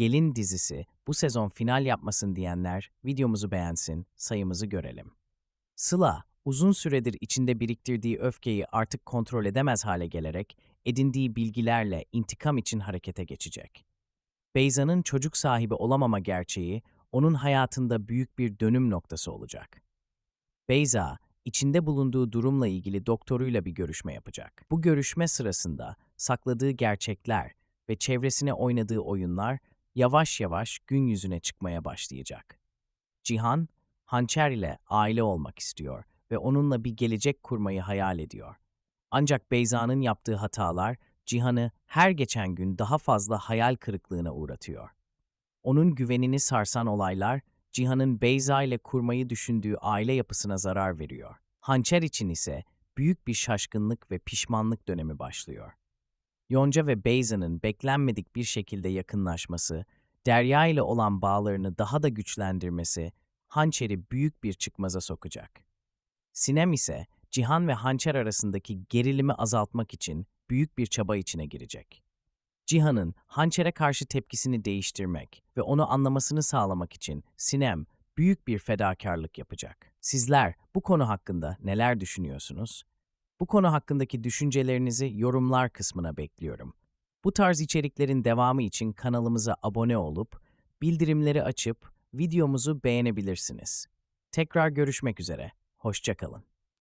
Gelin dizisi bu sezon final yapmasın diyenler videomuzu beğensin, sayımızı görelim. Sıla, uzun süredir içinde biriktirdiği öfkeyi artık kontrol edemez hale gelerek edindiği bilgilerle intikam için harekete geçecek. Beyza'nın çocuk sahibi olamama gerçeği onun hayatında büyük bir dönüm noktası olacak. Beyza, içinde bulunduğu durumla ilgili doktoruyla bir görüşme yapacak. Bu görüşme sırasında sakladığı gerçekler ve çevresine oynadığı oyunlar yavaş yavaş gün yüzüne çıkmaya başlayacak. Cihan, Hançer ile aile olmak istiyor ve onunla bir gelecek kurmayı hayal ediyor. Ancak Beyza'nın yaptığı hatalar Cihan'ı her geçen gün daha fazla hayal kırıklığına uğratıyor. Onun güvenini sarsan olaylar Cihan'ın Beyza ile kurmayı düşündüğü aile yapısına zarar veriyor. Hançer için ise büyük bir şaşkınlık ve pişmanlık dönemi başlıyor. Yonca ve Beyza'nın beklenmedik bir şekilde yakınlaşması, Derya ile olan bağlarını daha da güçlendirmesi Hançer'i büyük bir çıkmaza sokacak. Sinem ise Cihan ve Hançer arasındaki gerilimi azaltmak için büyük bir çaba içine girecek. Cihan'ın Hançer'e karşı tepkisini değiştirmek ve onu anlamasını sağlamak için Sinem büyük bir fedakarlık yapacak. Sizler bu konu hakkında neler düşünüyorsunuz? Bu konu hakkındaki düşüncelerinizi yorumlar kısmına bekliyorum. Bu tarz içeriklerin devamı için kanalımıza abone olup bildirimleri açıp videomuzu beğenebilirsiniz. Tekrar görüşmek üzere. Hoşçakalın.